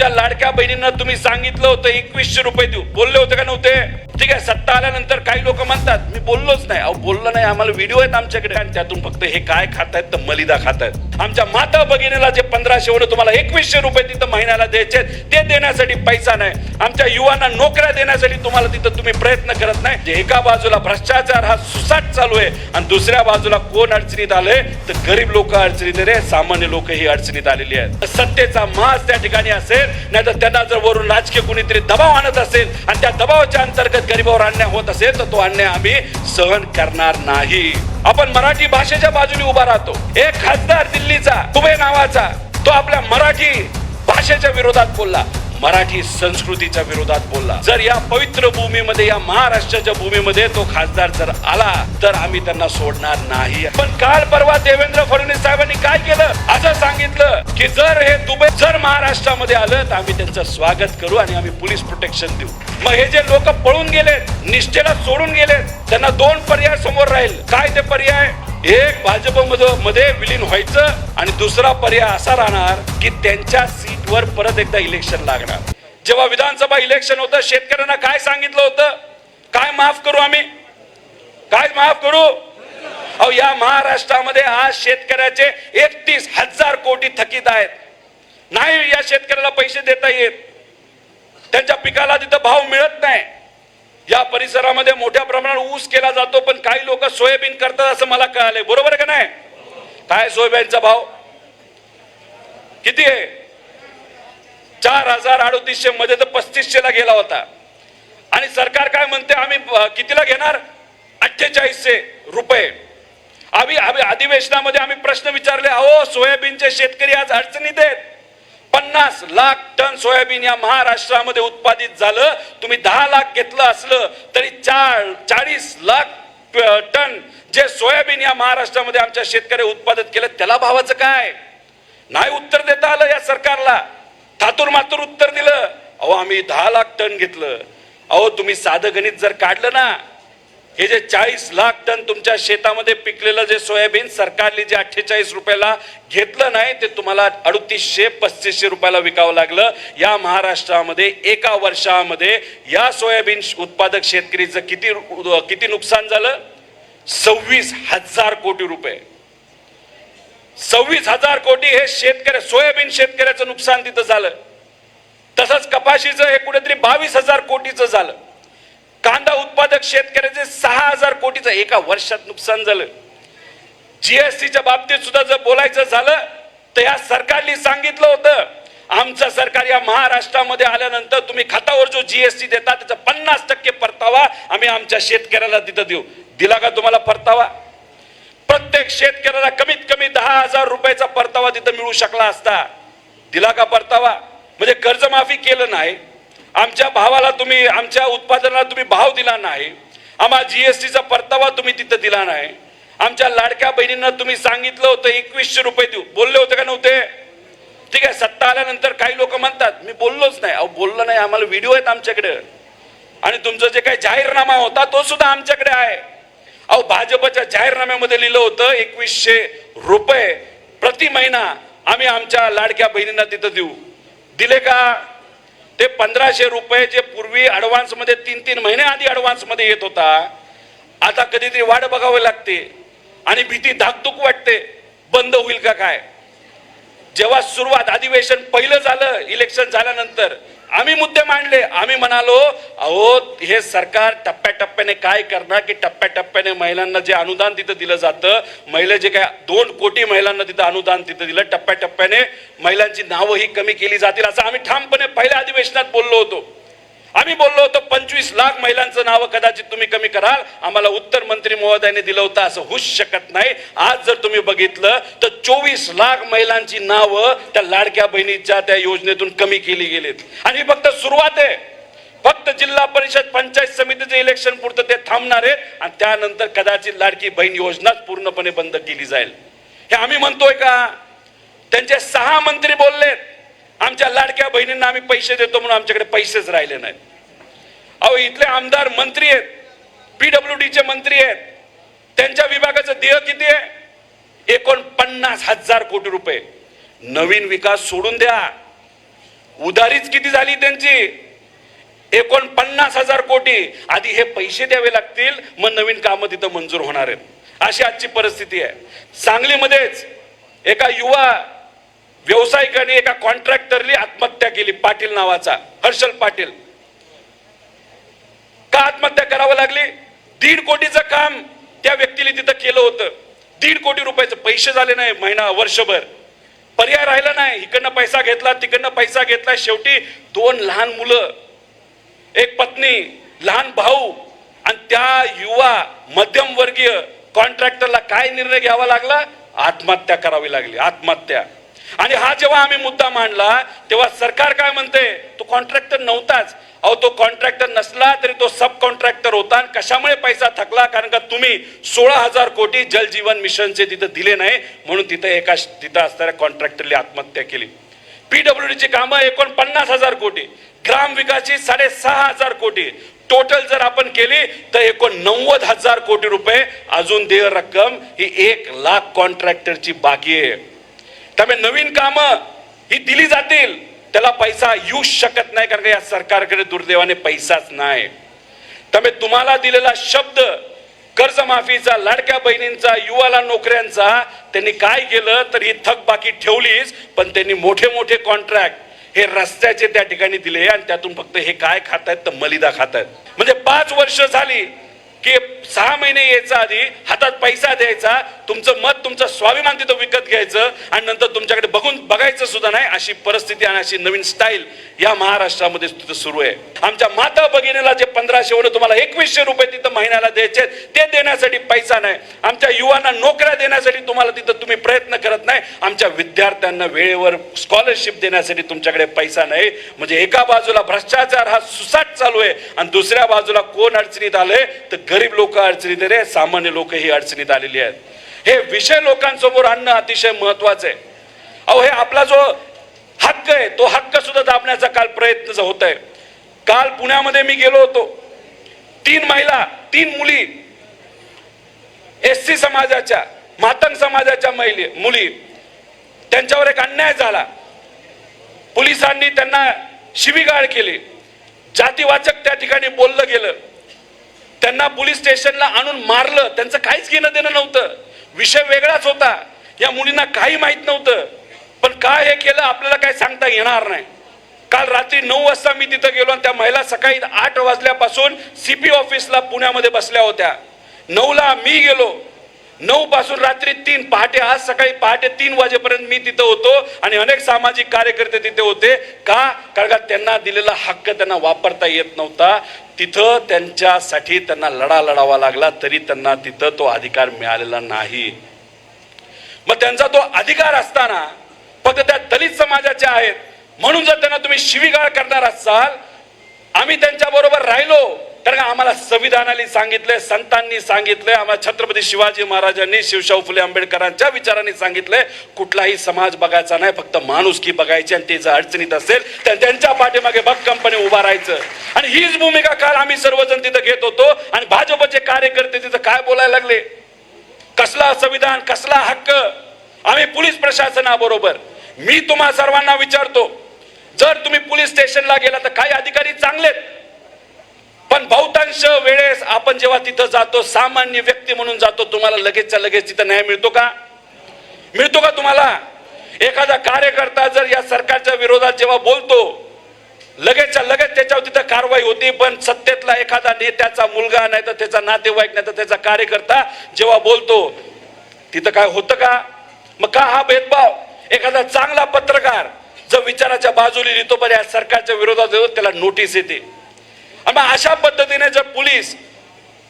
तुमच्या लाडक्या बहिणींना तुम्ही सांगितलं होतं एकवीसशे रुपये देऊ. बोलले होते का नव्हते? ठीक आहे सत्ता आल्यानंतर काही लोक म्हणतात मी बोललोच नाही. अहो बोललो नाही आम्हाला व्हिडिओ आहेत आमच्याकडे. आणि त्यातून फक्त हे काय खातायत तर मलिदा खातायत. आमच्या माता भगिनीला जे पंधराशे वर तुम्हाला एकवीसशे रुपये तिथं महिन्याला द्यायचे ते देण्यासाठी पैसा नाही. आमच्या युवांना नोकऱ्या देण्यासाठी तुम्हाला तिथं तुम्ही प्रयत्न करत नाही. जे एका बाजूला भ्रष्टाचार हा सुसाट चालू आहे आणि दुसऱ्या बाजूला कोण अडचणीत आले तर गरीब लोक अडचणीत रे. सामान्य लोक ही अडचणीत आलेली आहेत. सत्तेचा मास त्या ठिकाणी असेल नाही तर त्यांना जर वरून राजकीय कुणीतरी दबाव आणत असेल आणि त्या दबावाच्या अंतर्गत गरीबावर अन्याय होत असेल तर तो अन्याय आम्ही सहन करणार नाही. आपण मराठी भाषेच्या बाजूने उभा राहतो. एक खासदार दिल्लीचा कुबे नावाचा तो आपल्या मराठी भाषेच्या विरोधात बोलला. मराठी संस्कृतीच्या विरोधात बोलला. जर या पवित्र भूमीमध्ये या महाराष्ट्राच्या भूमीमध्ये तो खासदार जर आला तर आम्ही त्यांना सोडणार नाही. पण काल परवा देवेंद्र फडणवीस साहेबांनी काय केलं? असं की जर हे दुबई जर महाराष्ट्रामध्ये आलं तर आम्ही त्यांचं स्वागत करू आणि आम्ही पोलीस प्रोटेक्शन देऊ. मग हे जे लोक पळून गेलेत निष्ठेला सोडून गेलेत त्यांना दोन पर्याय समोर राहील. काय ते पर्याय? एक भाजपमध्ये विलीन व्हायचं आणि दुसरा पर्याय असा राहणार की त्यांच्या सीटवर परत एकदा इलेक्शन लागणार. जेव्हा विधानसभा इलेक्शन होतं शेतकऱ्यांना काय सांगितलं होतं? काय माफ करू आम्ही? काय माफ करू? अहो या महाराष्ट्रामध्ये आज शेतकऱ्याचे एकतीस हजार कोटी थकीत आहेत. नाही या शेतकऱ्याला पैसे देता येत. त्यांच्या पिकाला तिथं भाव मिळत नाही. या परिसरामध्ये मोठ्या प्रमाणात ऊस केला जातो पण काही लोक सोयाबीन करतात असं मला कळालंय. बरोबर का नाही? काय सोयाबीनचा भाव? किती आहे? चार हजार अडोतीसशे मध्ये तर पस्तीसशे ला गेला होता. आणि सरकार काय म्हणते आम्ही कितीला घेणार? अठ्ठेचाळीसशे रुपये. आम्ही आम्ही अधिवेशनामध्ये आम्ही प्रश्न विचारले अहो सोयाबीनचे शेतकरी आज अडचणीत आहेत. पन्नास लाख टन सोयाबीन या महाराष्ट्रामध्ये उत्पादित झालं. तुम्ही दहा लाख घेतलं असलं तरी चार चाळीस लाख टन जे सोयाबीन या महाराष्ट्रामध्ये आमच्या शेतकरी उत्पादित केलं त्याला भावाचं काय? नाही उत्तर देता आलं या सरकारला. थातूर मातूर उत्तर दिलं. अहो आम्ही दहा लाख टन घेतलं. अहो तुम्ही साधं गणित जर काढलं ना हे जे चाळीस लाख टन तुमच्या शेतामध्ये पिकलेलं जे सोयाबीन सरकारने जे अठ्ठेचाळीस रुपयाला घेतलं नाही ते तुम्हाला अडतीसशे पस्तीसशे रुपयाला विकावं लागलं. या महाराष्ट्रामध्ये एका वर्षामध्ये या सोयाबीन उत्पादक शेतकरीचं किती रु- किती नुकसान झालं? सव्वीस हजार कोटी रुपये. सव्वीस हजार कोटी हे शेतकरी सोयाबीन शेतकऱ्याचं नुकसान तिथं झालं. तसंच कपाशीचं हे कुठेतरी बावीस हजार कोटीचं झालं. कांदा उत्पादक शेतकऱ्याचे सहा हजार कोटीचं एका वर्षात नुकसान झालं. जीएसटीच्या बाबतीत सुद्धा जर बोलायचं झालं तर या सरकारने सांगितलं होतं आमचं सरकार या महाराष्ट्रामध्ये आल्यानंतर तुम्ही खात्यावर जो जीएसटी देता त्याचा पन्नास टक्के परतावा आम्ही आमच्या शेतकऱ्याला तिथं देऊ. दिला का तुम्हाला परतावा? प्रत्येक शेतकऱ्याला कमीत कमी दहा हजार रुपयाचा परतावा तिथं मिळू शकला असता. दिला का परतावा? म्हणजे कर्जमाफी केलं नाही. आमच्या भावाला तुम्ही आमच्या उत्पादनाला तुम्ही भाव दिला नाही. आम्हाला जीएसटीचा परतावा तुम्ही तिथं दिला नाही. आमच्या लाडक्या बहिणींना तुम्ही सांगितलं होतं एकवीसशे रुपये देऊ. बोलले होते का नव्हते? ठीक आहे सत्ता आल्यानंतर काही लोक म्हणतात मी बोललोच नाही. अहो बोललो नाही आम्हाला व्हिडिओ आहेत आमच्याकडे. आणि तुमचं जे काही जाहीरनामा होता तो सुद्धा आमच्याकडे आहे. अहो भाजपच्या जाहीरनाम्यामध्ये लिहिलं होतं एकवीसशे रुपये प्रति महिना आम्ही आमच्या लाडक्या बहिणींना तिथं देऊ. दिले का? ते पंधराशे रुपये जे पूर्वी ऍडव्हान्समध्ये तीन तीन महिने आधी ऍडव्हान्समध्ये येत होता आता कधीतरी वाट बघावी लागते आणि भीती धाकधूक वाटते बंद होईल का काय? जेव्हा सुरुवात अधिवेशन पहिलं झालं इलेक्शन झाल्यानंतर आम्ही मुद्दे मांडले. आम्ही म्हणालो अहो हे सरकार टप्प्याटप्प्याने काय करणार की टप्प्याटप्प्याने महिलांना जे अनुदान तिथं दिलं जातं महिला जे काय दोन कोटी महिलांना तिथं अनुदान तिथं दिलं टप्प्याटप्प्याने महिलांची नावं ही कमी केली जातील. असं आम्ही ठामपणे पहिल्या अधिवेशनात बोललो होतो आम्ही बोललो होतो पंचवीस लाख महिलांचं नाव कदाचित तुम्ही कमी कराल. आम्हाला उत्तर मंत्री महोदयाने दिलं होतं असं होऊच शकत नाही. आज जर तुम्ही बघितलं तर चोवीस लाख महिलांची नावं त्या लाडक्या बहिणीच्या त्या योजनेतून कमी केली गेलीत. आणि ही फक्त सुरुवात आहे. फक्त जिल्हा परिषद पंचायत समितीचे इलेक्शन पुरतं ते थांबणार आहेत आणि त्यानंतर कदाचित लाडकी बहीण योजनाच पूर्णपणे बंद केली जाईल. हे आम्ही म्हणतोय का? त्यांचे सहा मंत्री बोललेत. आमच्या लाडक्या बहिणींना आम्ही पैसे देतो म्हणून आमच्याकडे पैसेच राहिले नाहीत. अहो इथले आमदार मंत्री आहेत. पीडब्ल्यू डीचे मंत्री आहेत. त्यांच्या विभागाचं देय किती आहे? एकोणपन्नास हजार कोटी रुपये. नवीन विकास सोडून द्या. उधारीच किती झाली त्यांची? एकोणपन्नास हजार कोटी. आधी हे पैसे द्यावे लागतील मग नवीन कामं तिथं मंजूर होणार आहेत. अशी आजची परिस्थिती आहे. सांगलीमध्येच एका युवा व्यावसायिकाने एका कॉन्ट्रॅक्टरनी आत्महत्या केली पाटील नावाचा. हर्षल पाटील. आत्महत्या करावं लागली. दीड कोटीचं काम त्या व्यक्तीने तिथं केलं होतं. दीड कोटी रुपयाचे पैसे झाले नाही महिना वर्षभर. पर्याय राहिला नाही. इकडनं पैसा घेतला तिकडनं पैसा घेतला. शेवटी दोन लहान मुलं एक पत्नी लहान भाऊ आणि त्या युवा मध्यमवर्गीय कॉन्ट्रॅक्टरला काय निर्णय घ्यावा लागला? आत्महत्या करावी लागली. आत्महत्या. आणि हा जेव्हा आम्ही मुद्दा मांडला तेव्हा सरकार काय म्हणते? तो कॉन्ट्रॅक्टर नव्हताच. अहो तो कॉन्ट्रॅक्टर नसला तरी तो सब कॉन्ट्रॅक्टर होता आणि कशामुळे पैसा थकला? कारण का तुम्ही सोळा हजार कोटी जल जीवन मिशनचे तिथं दिले नाही म्हणून तिथं एका तिथं असणाऱ्या कॉन्ट्रॅक्टरने आत्महत्या केली. पीडब्ल्यूडीची कामं एकोणपन्नास हजार कोटी. ग्राम विकासची साडेसहा हजार कोटी. टोटल जर आपण केली तर एकोणनव्वद हजार कोटी रुपये अजून देय रक्कम ही एक लाख कॉन्ट्रॅक्टरची बाकी आहे. त्यामुळे नवीन कामं ही दिली जातील. त्याला पैसा येऊ शकत नाही कारण का या सरकारकडे दुर्दैवाने पैसाच नाही. त्यामुळे तुम्हाला दिलेला शब्द कर्जमाफीचा लाडक्या बहिणींचा युवाला नोकऱ्यांचा त्यांनी काय केलं तर ही थकबाकी ठेवलीच पण त्यांनी मोठे मोठे कॉन्ट्रॅक्ट हे रस्त्याचे त्या ठिकाणी दिले आणि त्यातून फक्त हे काय खातायत तर मलिदा खातायत. म्हणजे पाच वर्ष झाली की सहा महिने यायचा आधी हातात पैसा द्यायचा तुमचं मत तुमचं स्वाभिमान तिथं विकत घ्यायचं आणि नंतर तुमच्याकडे बघून बघायचं सुद्धा नाही अशी परिस्थिती आणि अशी नवीन स्टाईल या महाराष्ट्रामध्ये तिथं सुरू आहे. आमच्या माता भगिनीला जे पंधराशे वर तुम्हाला एकवीसशे रुपये तिथं महिन्याला द्यायचे ते देण्यासाठी पैसा नाही. आमच्या युवांना नोकऱ्या देण्यासाठी तुम्हाला तिथं तुम्ही प्रयत्न करत नाही. आमच्या विद्यार्थ्यांना वेळेवर स्कॉलरशिप देण्यासाठी तुमच्याकडे पैसा नाही. म्हणजे एका बाजूला भ्रष्टाचार हा सुसाट चालू आहे आणि दुसऱ्या बाजूला कोण अडचणीत आलंय तर गरीब लोक अडचणीत रे सामान्य लोक ही अडचणीत आलेली आहेत. हे विषय लोकांसमोर आणणं अतिशय महत्वाचं आहे. अहो हे आपला जो हक्क आहे तो हक्क सुद्धा दाबण्याचा काल प्रयत्न होत आहे काल पुण्यामध्ये मी गेलो होतो. तीन महिला तीन मुली एस सी समाजाच्या मातंग समाजाच्या महिले मुली त्यांच्यावर एक अन्याय झाला. पोलिसांनी त्यांना शिवीगाळ केली. जातीवाचक त्या ठिकाणी बोललं गेलं. त्यांना पोलीस स्टेशनला आणून मारलं त्यांचं काहीच घेणं देणं नव्हतं. विषय वेगळाच होता. या मुलींना काही माहीत नव्हतं. पण काय हे केलं आपल्याला काय सांगता येणार नाही. काल रात्री नऊ वाजता मी तिथं गेलो आणि त्या महिला सकाळी आठ वाजल्यापासून सी पी ऑफिसला पुण्यामध्ये बसल्या होत्या. नऊला मी गेलो. नऊ पासून रात्री तीन पहाटे आज सकाळी पहाटे तीन वाजेपर्यंत मी तिथं होतो आणि अनेक सामाजिक कार्यकर्ते तिथे होते. का? कारण का त्यांना दिलेला हक्क त्यांना वापरता येत नव्हता. तिथं त्यांच्यासाठी त्यांना लढा लढावा लागला तरी त्यांना तिथं तो अधिकार मिळालेला नाही. मग त्यांचा तो अधिकार असताना फक्त त्या दलित समाजाचे आहेत. म्हणून जर त्यांना तुम्ही शिवीगाळ करणार असाल आम्ही त्यांच्या बरोबर राहिलो कारण का आम्हाला संविधानाने सांगितलंय संतांनी सांगितलंय आम्हाला छत्रपती शिवाजी महाराजांनी शिवशाहू फुले आंबेडकरांच्या विचारांनी सांगितलंय कुठलाही समाज बघायचा नाही फक्त माणुसकी बघायची आणि ते जर अडचणीत असेल तर त्यांच्या पाठीमागे भक्कमपणे उभा राहायचं. आणि हीच भूमिका काल आम्ही सर्वजण तिथं घेत होतो आणि भाजपचे कार्यकर्ते तिथं काय बोलायला लागले? कसला संविधान कसला हक्क? आम्ही पोलीस प्रशासनाबरोबर. मी तुम्हा सर्वांना विचारतो जर तुम्ही पोलीस स्टेशनला गेला तर काही अधिकारी चांगलेत. पण बहुतांश वेळेस आपण जेव्हा तिथं जातो सामान्य व्यक्ती म्हणून जातो तुम्हाला लगेचच्या लगेच तिथं न्याय मिळतो का? मिळतो का तुम्हाला? एखादा कार्यकर्ता जर या सरकारच्या विरोधात जेव्हा बोलतो लगेचच्या लगेच त्याच्यावर तिथं कारवाई होती पण सत्तेतला एखादा नेत्याचा मुलगा नाही तर त्याचा नातेवाईक नाही तर त्याचा कार्यकर्ता जेव्हा बोलतो तिथं काय होतं का? मग का हा भेदभाव? एखादा चांगला पत्रकार जर विचाराच्या बाजूला लिहितो बरं या सरकारच्या विरोधात येतो, त्याला नोटीस येते. मग अशा पद्धतीने जर पोलीस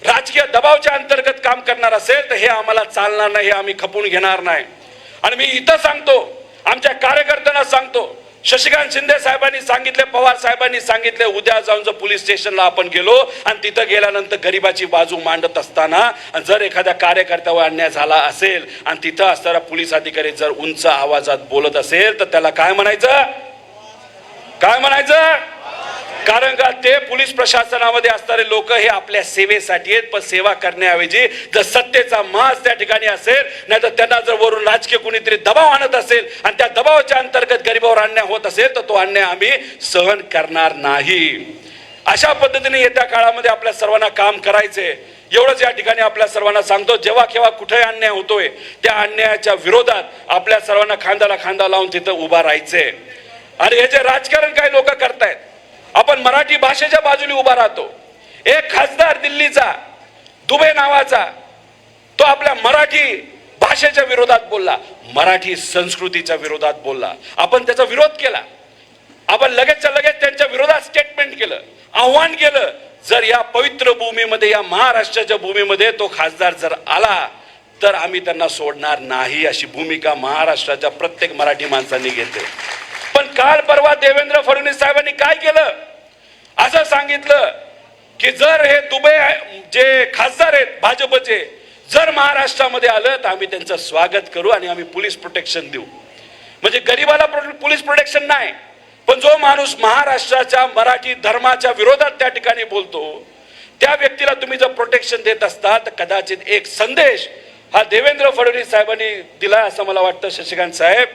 राजकीय दबावच्या अंतर्गत काम करणार असेल तर हे आम्हाला चालणार नाही हे आम्ही खपून घेणार नाही. आणि मी इथं सांगतो आमच्या कार्यकर्त्यांना सांगतो शशिकांत शिंदे साहेबांनी सांगितले पवार साहेबांनी सांगितले उद्या जाऊन जर पोलीस स्टेशनला आपण गेलो आणि तिथं गेल्यानंतर गरिबाची बाजू मांडत असताना जर एखाद्या कार्यकर्त्यावर अन्याय झाला असेल आणि तिथं असणारा पोलीस अधिकारी जर उंच आवाजात बोलत असेल तर त्याला काय म्हणायचं? काय म्हणायचं? कारण का ते पोलीस प्रशासनामध्ये असणारे लोक हे आपल्या सेवेसाठी आहेत पण सेवा करण्याऐवजी जर सत्तेचा मास त्या ठिकाणी असेल नाही तर त्यांना जर वरून राजकीय कुणीतरी दबाव आणत असेल आणि त्या दबावाच्या अंतर्गत गरिबावर अन्याय होत असेल तर तो अन्याय आम्ही सहन करणार नाही. अशा पद्धतीने येत्या काळामध्ये आपल्या सर्वांना काम करायचे एवढंच या ठिकाणी आपल्या सर्वांना सांगतो जेव्हा केव्हा कुठे अन्याय होतोय त्या अन्यायाच्या विरोधात आपल्या सर्वांना खांद्याला खांदा लावून तिथं उभा राहायचंय. आणि हे जे राजकारण काही लोक करतायत आपण मराठी भाषेच्या बाजूने उभा राहतो. एक खासदार दिल्लीचा दुबे नावाचा तो आपल्या मराठी भाषेच्या विरोधात बोलला मराठी संस्कृतीच्या विरोधात बोलला. आपण त्याचा विरोध केला. आपण लगेचच्या लगेच त्यांच्या विरोधात स्टेटमेंट केलं आव्हान केलं. जर या पवित्र भूमीमध्ये या महाराष्ट्राच्या भूमीमध्ये तो खासदार जर आला तर आम्ही त्यांना सोडणार नाही अशी भूमिका महाराष्ट्राच्या प्रत्येक मराठी माणसांनी घेतली. पण काल परवा देवेंद्र फडणवीस साहेबांनी काय केलं? असं सांगितलं की जर हे दुबे जे खासदार आहेत भाजपचे जर महाराष्ट्रामध्ये आलं तर आम्ही त्यांचं स्वागत करू आणि आम्ही पोलीस प्रोटेक्शन देऊ. म्हणजे गरीबाला पोलीस प्रोटेक्शन नाही पण जो माणूस महाराष्ट्राच्या मराठी धर्माच्या विरोधात त्या ठिकाणी बोलतो त्या व्यक्तीला तुम्ही जर प्रोटेक्शन देत असता तर कदाचित एक संदेश हा देवेंद्र फडणवीस साहेबांनी दिला असं मला वाटतं शशिकांत साहेब.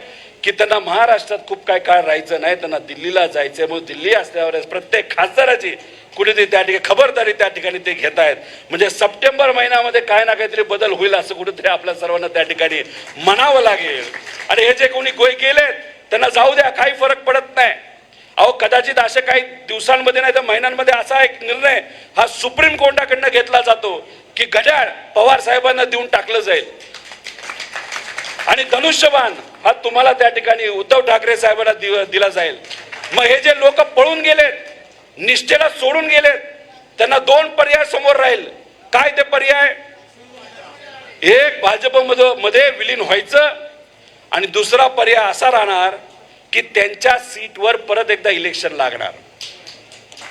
की त्यांना महाराष्ट्रात खूप काय काळ राहायचं नाही त्यांना दिल्लीला जायचंय. म्हणून दिल्ली असल्यावर प्रत्येक खासदाराची कुठेतरी त्या ठिकाणी खबरदारी त्या ठिकाणी ते घेत आहेत. म्हणजे सप्टेंबर महिन्यामध्ये काय ना काहीतरी बदल होईल असं कुठेतरी आपल्या सर्वांना त्या ठिकाणी म्हणावं लागेल. आणि हे जे कोणी गोय गेलेत त्यांना जाऊ द्या काही फरक पडत नाही. अहो कदाचित असे काही दिवसांमध्ये नाही तर महिन्यांमध्ये असा एक निर्णय हा सुप्रीम कोर्टाकडनं घेतला जातो की घड्याळ पवार साहेबांना देऊन टाकलं जाईल. आणि धनुष्यबाण हा तुम्हाला त्या ठिकाणी उद्धव ठाकरे साहेबांना दि- दिला जाईल. मग हे जे लोक पळून गेलेत निष्ठेला सोडून गेलेत त्यांना दोन पर्याय समोर राहील. काय ते पर्याय? एक भाजपमध्ये मध्ये विलीन व्हायचं आणि दुसरा पर्याय असा राहणार की त्यांच्या सीटवर परत एकदा इलेक्शन लागणार.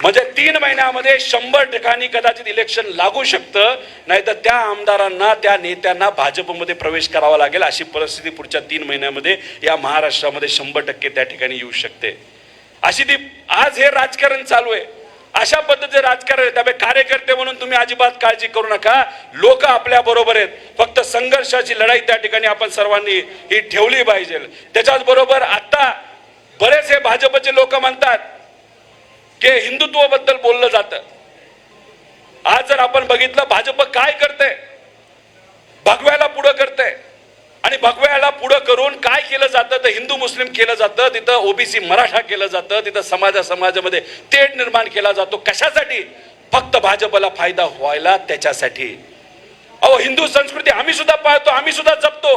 म्हणजे तीन महिन्यामध्ये शंभर ठिकाणी कदाचित इलेक्शन लागू शकतं नाहीतर त्या आमदारांना त्या नेत्यांना भाजपमध्ये प्रवेश करावा लागेल अशी परिस्थिती पुढच्या तीन महिन्यामध्ये या महाराष्ट्रामध्ये शंभर टक्के त्या ठिकाणी येऊ शकते. अशी ती आज हे राजकारण चालू आहे. अशा पद्धतीचे राजकारण आहे. त्यामुळे कार्यकर्ते म्हणून तुम्ही अजिबात काळजी करू नका. लोक आपल्या बरोबर आहेत. फक्त संघर्षाची लढाई त्या ठिकाणी आपण सर्वांनी ही ठेवली पाहिजे. त्याच्याच बरोबर आता बरेच हे भाजपचे लोक म्हणतात के हिंदुत्वाबद्दल बोललं जातं. आज जर आपण बघितलं भाजप काय करते भगव्याला पुढं करते आणि भगव्याला पुढं करून काय केलं जातं? तर हिंदू मुस्लिम केलं जातं. तिथं ओबीसी मराठा केलं जातं. तिथं समाजा समाजामध्ये तेढ निर्माण केला जातो. कशासाठी? फक्त भाजपला फायदा व्हायला त्याच्यासाठी. अहो हिंदू संस्कृती आम्ही सुद्धा पाळतो आम्ही सुद्धा जपतो.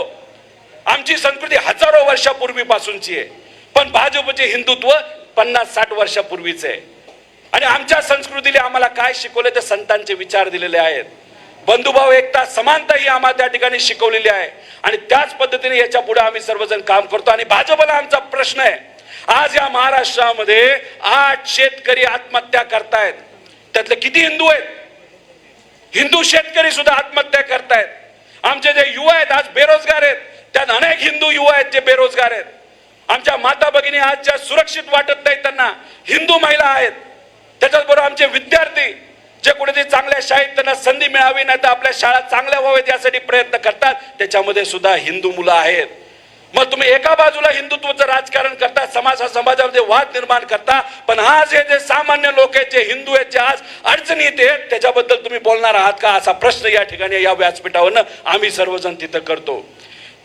आमची संस्कृती हजारो वर्षापूर्वीपासूनची आहे. पण भाजपचे हिंदुत्व पन्नास साठ वर्षापूर्वीच. आहे आणि आमच्या संस्कृतीने आम्हाला काय शिकवले ते संतांचे विचार दिलेले आहेत. बंधुभाव एकता समानता ही आम्हाला त्या ठिकाणी शिकवलेली आहे. आणि त्याच पद्धतीने याच्यापुढे आम्ही सर्वजण काम करतो. आणि भाजपला आमचा प्रश्न आहे. आज या महाराष्ट्रामध्ये आठ शेतकरी आत्महत्या करतायत. त्यातले किती हिंदू आहेत? हिंदू शेतकरी सुद्धा आत्महत्या करतायत. आमचे जे युवा आहेत आज बेरोजगार आहेत. त्यात अनेक हिंदू युवा आहेत जे बेरोजगार आहेत. आमच्या माता भगिनी आज ज्या सुरक्षित वाटत नाही त्यांना हिंदू महिला आहेत त्याच्याचबरोबर आमचे विद्यार्थी जे कुठेतरी चांगल्या शाळेत त्यांना संधी मिळावी नाही तर आपल्या शाळा चांगल्या व्हावेत यासाठी प्रयत्न करतात त्याच्यामध्ये सुद्धा हिंदू मुलं आहेत. मग तुम्ही एका बाजूला हिंदुत्वाचं राजकारण करता समाजा समाजामध्ये वाद निर्माण करता पण आज हे जे सामान्य लोक आहेत जे हिंदू आहेत जे आज अडचणीत आहेत त्याच्याबद्दल तुम्ही बोलणार आहात का? असा प्रश्न या ठिकाणी या व्यासपीठावरनं आम्ही सर्वजण तिथं करतो.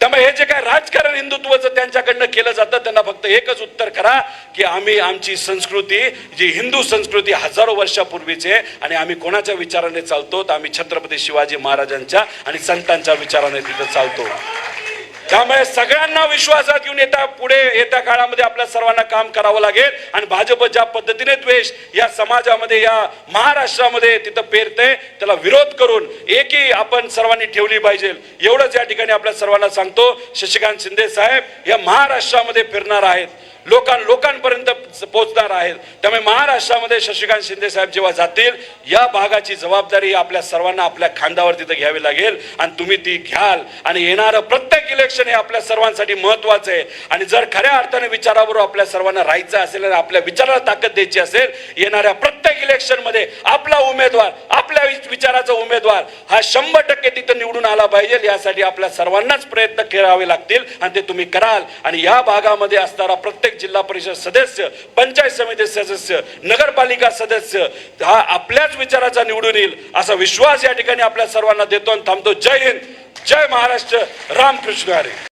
त्यामुळे हे जे काय राजकारण हिंदुत्वाचं त्यांच्याकडनं केलं जातं त्यांना फक्त एकच उत्तर करा की आम्ही आमची संस्कृती जी हिंदू संस्कृती हजारो वर्षापूर्वीची आणि आम्ही कोणाच्या विचाराने चालतो तर आम्ही छत्रपती शिवाजी महाराजांच्या आणि संतांच्या विचाराने तिथं चालतो. त्यामुळे सगळ्यांना विश्वासात घेऊन येता पुढे येत्या काळामध्ये आपल्या सर्वांना काम करावं लागेल आणि भाजप ज्या पद्धतीने द्वेष या समाजामध्ये या महाराष्ट्रामध्ये तिथं पेरते त्याला विरोध करून एकही आपण सर्वांनी ठेवली पाहिजे. एवढंच या ठिकाणी आपल्या सर्वांना सांगतो शशिकांत शिंदे साहेब या महाराष्ट्रामध्ये फिरणार आहेत. लोकां लोकांपर्यंत पोहोचणार आहेत. त्यामुळे महाराष्ट्रामध्ये शशिकांत शिंदे साहेब जेव्हा जातील या भागाची जबाबदारी आपल्या सर्वांना आपल्या खांद्यावर तिथं घ्यावी लागेल आणि तुम्ही ती घ्याल. आणि येणारं प्रत्येक इलेक्शन हे आपल्या सर्वांसाठी महत्वाचं आहे. आणि जर खऱ्या अर्थाने विचाराबरोबर आपल्या सर्वांना राहायचं असेल आणि आपल्या विचाराला ताकद द्यायची असेल येणाऱ्या प्रत्येक इलेक्शनमध्ये आपला उमेदवार आपल्या विचाराचा उमेदवार हा शंभर टक्के तिथं निवडून आला पाहिजे. यासाठी आपल्या सर्वांनाच प्रयत्न करावे लागतील आणि ते तुम्ही कराल. आणि या भागामध्ये असणारा प्रत्येक जिल्हा परिषद सदस्य पंचायत समिती सदस्य नगरपालिका सदस्य हा आपल्याच विचाराचा निवडून येईल असा विश्वास या ठिकाणी आपल्या सर्वांना देतो आणि थांबतो. जय हिंद जय महाराष्ट्र रामकृष्ण हरे.